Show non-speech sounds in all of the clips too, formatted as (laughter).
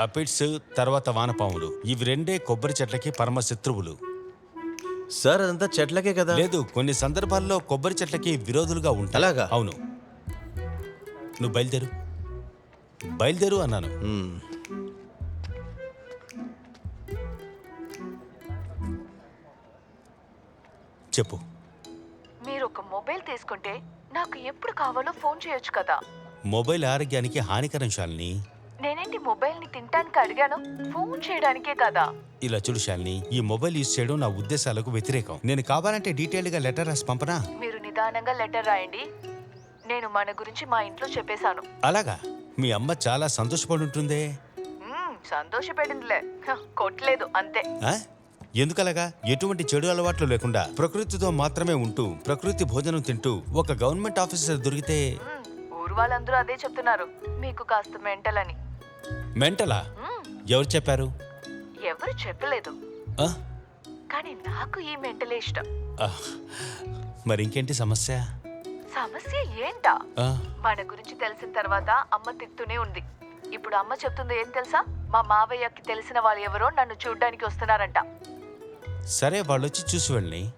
Aphids తర్వాత వానపాములు. ఇవి రెండే కొబ్బరి చెట్లకి పరమ శత్రువులు సార్ అదంతా చెట్లకే కదా? లేదు కొన్ని సందర్భాల్లో కొబ్బరి చెట్లకి విరోధులుగా ఉంటాయి. అలాగా? అవును. నువ్వు బయలుదేరు. బయలుదేరు అన్నాను. మ్మ్. చెప్పు. మీరు ఒక మొబైల్ తీసుకుంటే నాకు ఎప్పుడు కావాలో ఫోన్ చేయొచ్చు కదా. మొబైల్ ఆరోగ్యానికి హానికరం శాలిని నేనేంటి మొబైల్ని తినడానికి అడిగాను? ఫోన్ చేయడానికే కదా. ఇలా చూడు శాలిని ఈ మొబైల్ యూజ్ చేయడం నా ఉద్దేశాలకు వ్యతిరేకం. నేను కావాలంటే డీటెయిల్డ్గా లెటర్ రాసి పంపనా? మీరు నిదానంగా లెటర్ రాయండి. నేను మన గురించి మా ఇంట్లో చెప్పేశాను. అలాగా? మీ అమ్మ చాలా సంతోషపడి ఉంటుందే మ్మ్, సంతోషపడిందిలే. హ, కొట్టలేదు అంతే. ఆ? ఎందుకలాగా? ఎటువంటి చెడు అలవాట్లు లేకుండా ప్రకృతితో మాత్రమే ఉంటూ ప్రకృతి భోజనం తింటూ ఒక గవర్నమెంట్ ఆఫీసర్ దొరికితే మ్మ్, ఊరు వాళ్ళందరూ అదే చెప్తున్నారు. మీకు కాస్త మెంటల్ అని మెంటలా? ఎవరు చెప్పారు? ఎవరు చెప్పలేదు. ఆ? కానీ నాకు ఈ మెంటలే ఇష్టం. ఆ. మరి ఇంకేంటి సమస్య? సమస్య ఏంటా? ఆ, మన గురించి తెలిసిన తర్వాత అమ్మ తిడుతూనే ఉంది. ఇప్పుడు అమ్మ చెప్తుంది ఏం తెలుసా? మా మావయ్యకి తెలిసిన వాళ్ళు ఎవరో నన్ను చూడ్డానికి వస్తున్నారంట. సరే వాళ్ళు వచ్చి చూసి వెళ్ళి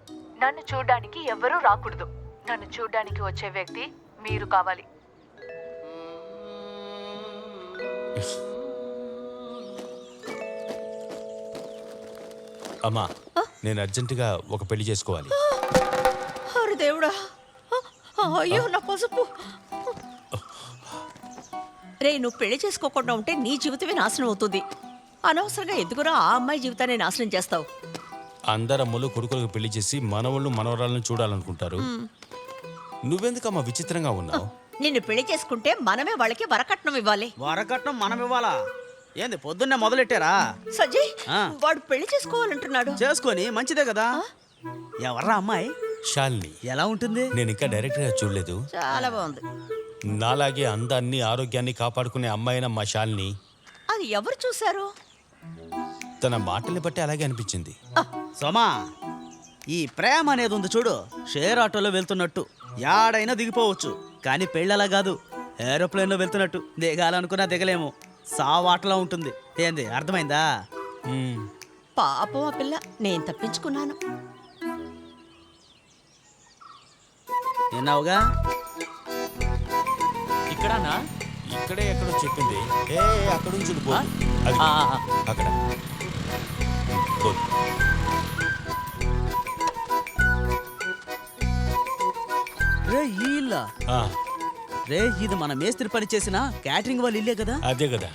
నన్ను చూడ్డానికి ఎవరూ రాకూడదు. నన్ను చూడ్డానికి వచ్చే వ్యక్తి మీరు కావాలి. (laughs) అమ్మా నేను అర్జెంటుగా ఒక పెళ్ళి చేసుకోవాలి. అరే దేవుడా అయ్యో నా పసుపు. రే నువ్వు పెళ్ళి చేసుకోకుండా ఉంటే నీ జీవితమే నాశనం అవుతుంది. అనవసరంగా ఎందుకురా ఆ అమ్మాయి జీవితాన్ని నాశనం చేస్తావు? అందరమ్మలు కొడుకులకు పెళ్ళి చేసి మనవళ్ళు మనవరాలను చూడాలనుకుంటారు. నువ్వెందుకమ్మా విచిత్రంగా ఉన్నావు? నిన్ను పెళ్ళి చేసుకుంటే మనమే వాళ్ళకి వరకట్నం ఇవ్వాలి. వరకట్నం మనం ఇవ్వాలా ఏంది పొద్దున్నే మొదలెట్టారా? సజ్జయ్ ఆ. వాడు పెళ్ళి చేసుకోవాలంటున్నాడు. చేసుకొని మంచిదే కదా? ఎవర్రా అమ్మాయి? శాలిని ఎలా ఉంటుంది? నేను ఇంకా డైరెక్ట్గా చూడలేదు. చాలా బాగుంది. నాలాగే అందాన్ని ఆరోగ్యాన్ని కాపాడుకునే అమ్మాయిన మా శాలిని. అది ఎవరు చూశారు? తన మాటల్ని బట్టి అలాగే అనిపించింది. సోమా ఈ ప్రేమ అనేది ఉంది చూడు. షేర్ ఆటోలో వెళ్తున్నట్టు. యాడైనా దిగిపోవచ్చు. కానీ పెళ్ళలా కాదు. ఏరోప్లేన్లో వెళ్తున్నట్టు. దిగాలనుకున్నా దిగలేము. సావాటలా ఉంటుంది. ఏంది అర్థమైందా. పాపం ఆ పిల్ల నేను తప్పించుకున్నాను. విన్నావుగా ఇక్కడనా? ఇక్కడే ఎక్కడో చెప్పింది. ఏ అక్కడ నుంచి పో. అది. అక్కడ. పో. రే ఈ ఆ, రే ఇది మన మేస్త్రి పని చేసిన క్యాటరింగ్ వాళ్ళ ఇల్లే కదా? అదే కదా.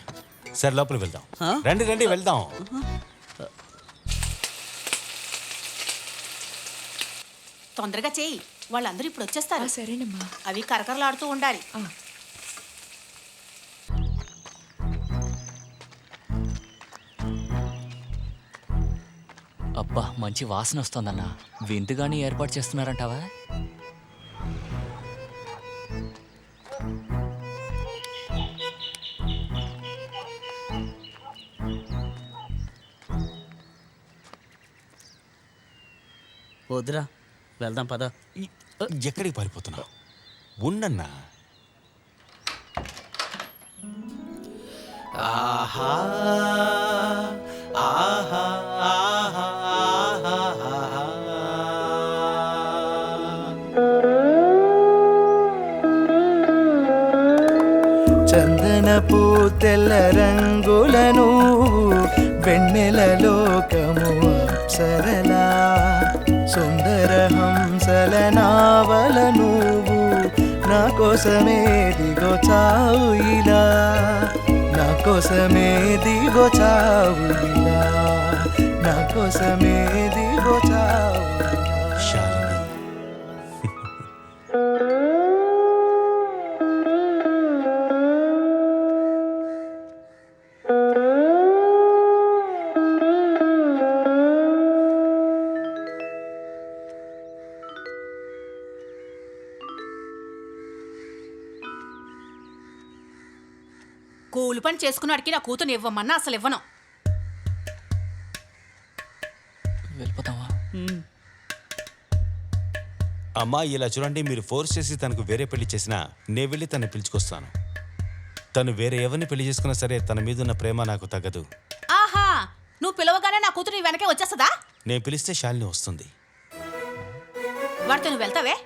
సరే లోపలికి వెళ్దాం. ఆ? రండి రండి వెళ్దాం. తొందరగా చేయి. వాళ్ళందరూ ఇప్పుడు వచ్చేస్తారు. సరేనమ్మా. అవి కరకరలాడుతూ ఉండాలి. అబ్బా మంచి వాసన వస్తోందన్న. విందుగాని ఏర్పాటు చేస్తున్నారంటావా? వద్దురా వెళ్దాం పద. ఎక్కడికి పారిపోతున్నావు? ఉండన్నా? ఆహా ఆహా ఆహా చందనపు తెల్ల రంగులను వెన్నెల లోకము అప్సరలా. సుందర హంసల నావల నువ్వు నా కోసమే దిగో చావు ఇలా. నా కోసమే దిగో చావు ఇలా. నా కోసమే దిగో చావు కూలి పని చేసుకున్నాడికి నా కూతురు ఇవ్వమన్నా అసలు ఇవ్వను. వెళ్ళిపోతావా? అమ్మా ఇలా చూడండి మీరు ఫోర్స్ చేసి తనకు వేరే పెళ్ళి చేసినా నేను వెళ్ళి తనని పిలుచుకొస్తాను. తను వేరే ఎవరిని పెళ్ళి చేసుకున్నా సరే తన మీదున్న ప్రేమ నాకు తగ్గదు. ఆహా నువ్వు పిలవగానే నా కూతురు నీ వెనకే వచ్చేస్తుందా? నేను పిలిస్తే శాలిని వస్తుంది. వాడితో నువ్వు వెళ్తావే?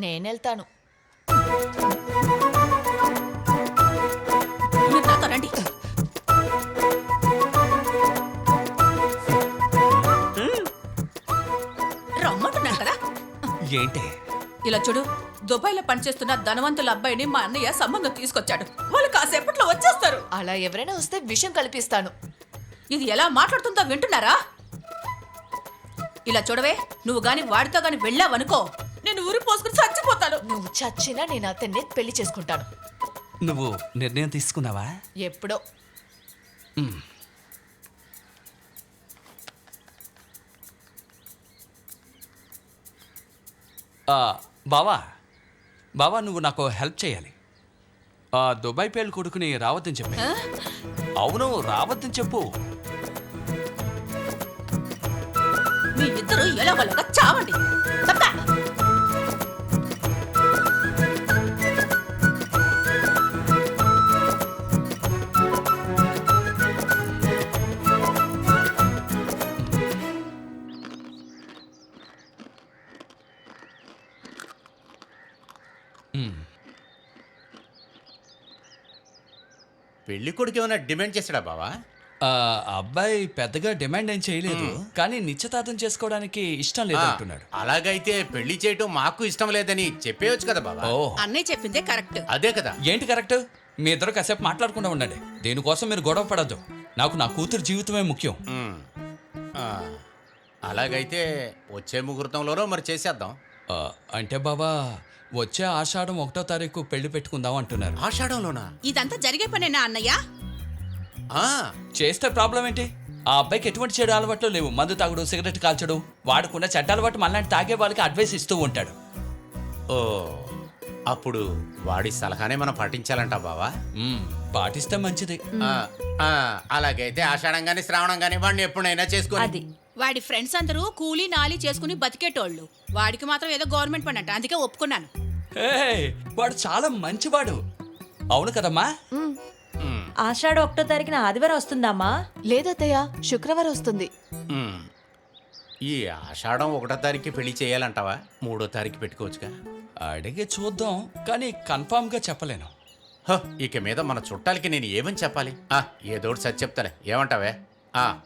నేనెళ్తాను. మీరు నాతో రండి. రమ్మంటున్నాను కదా. ఏంటి? ఇలా చూడు దుబాయ్లో పనిచేస్తున్న ధనవంతుల అబ్బాయిని మా అన్నయ్య సంబంధం తీసుకొచ్చాడు. వాళ్ళు కాసేపట్లో వచ్చేస్తారు. అలా ఎవరైనా వస్తే విషయం కల్పిస్తాను. ఇది ఎలా మాట్లాడుతుందో వింటున్నారా? ఇలా చూడవే నువ్వు గాని వాడితో గాని వెళ్ళావనుకో నేను ఊరి పోసుకుని చచ్చిపోతాను. నువ్వు చచ్చినా నేను అతన్ని పెళ్ళి చేసుకుంటాను. నువ్వు నిర్ణయం తీసుకున్నావా? ఎప్పుడో. బావా బావా నువ్వు నాకు హెల్ప్ చేయాలి. ఆ దుబాయ్ పేలు కొడుకుని రావద్దని చెప్పి. అవును రావద్దని చెప్పు. మీ ఇద్దరు ఎలాగోలాగా చావండి. పెళ్ళి కొడుకు ఏమైనా డిమాండ్ చేశాడా బావా? ఆ అబ్బాయి పెద్దగా డిమాండ్ ఏం చేయలేదు కానీ నిశ్చితార్థం చేసుకోవడానికి ఇష్టం లేదు అంటున్నాడు అలాగైతే పెళ్ళి చేయటం మాకు ఇష్టం లేదని చెప్పేయచ్చు కదా బావా? ఓ అన్నయ్య చెప్పిందే కరెక్ట్. అదే కదా. ఏంటి కరెక్ట్? మీ ఇద్దరు కాసేపు మాట్లాడకుండా ఉండండి. దీనికోసం మీరు గొడవ పడద్దు. నాకు నా కూతురు జీవితమే ముఖ్యం. ఉమ్. ఆ, అలాగైతే వచ్చే ముహూర్తంలోనో మరి చేసేద్దాం. అంటే బాబా వచ్చే ఆషాఢం ఒకటో తారీఖు పెళ్ళి పెట్టుకుందాం అంటున్నారు. ఆషాఢంలోనా? ఇదంతా జరిగే పనేనా అన్నయ్య? ఆ, చేస్తే ప్రాబ్లం ఏంటి? ఆ అబ్బాయికి ఎటువంటి చెడు అలవాట్లు లేవు. మందు తాగుడు సిగరెట్ కాల్చడం వాడుకున్న చెడ్డ అలవాటు మళ్ళీ తాగే వాళ్ళకి అడ్వైస్ ఇస్తూ ఉంటాడు. ఓ అప్పుడు వాడి సలహానే మనం పాటించాలంట బావా. మ్మ్, పాటిస్తే మంచిది. ఆ, ఆ, అలాగైతే ఆషాఢం గాని శ్రావణం గాని వాడిని ఎప్పుడైనా చేసుకొని అది. వాడి ఫ్రెండ్స్ అందరూ కూలీ నాలి చేసుకుని బతికేటోళ్ళు. వాడికి మాత్రం ఏదో గవర్నమెంట్ పని అంట అందుకే ఒప్పుకున్నాను. ఏయ్, వాడు చాలా మంచివాడు. అవును కదమ్మా? ఆషాఢ ఒకటో తారీఖున ఆదివారం వస్తుందమ్మా. లేదత్తయ్య శుక్రవారం వస్తుంది. ఈ ఆషాఢం ఒకటో తారీఖు పెళ్ళి చేయాలంటావా? మూడో తారీఖు పెట్టుకోవచ్చుగా. అడిగి చూద్దాం కానీ కన్ఫామ్గా చెప్పలేను. హ, ఇక మీద మన చుట్టాలకి నేను ఏమని చెప్పాలి? ఆ, ఏదోటి సరి చెప్తాలే. ఏమంటావే? ఆ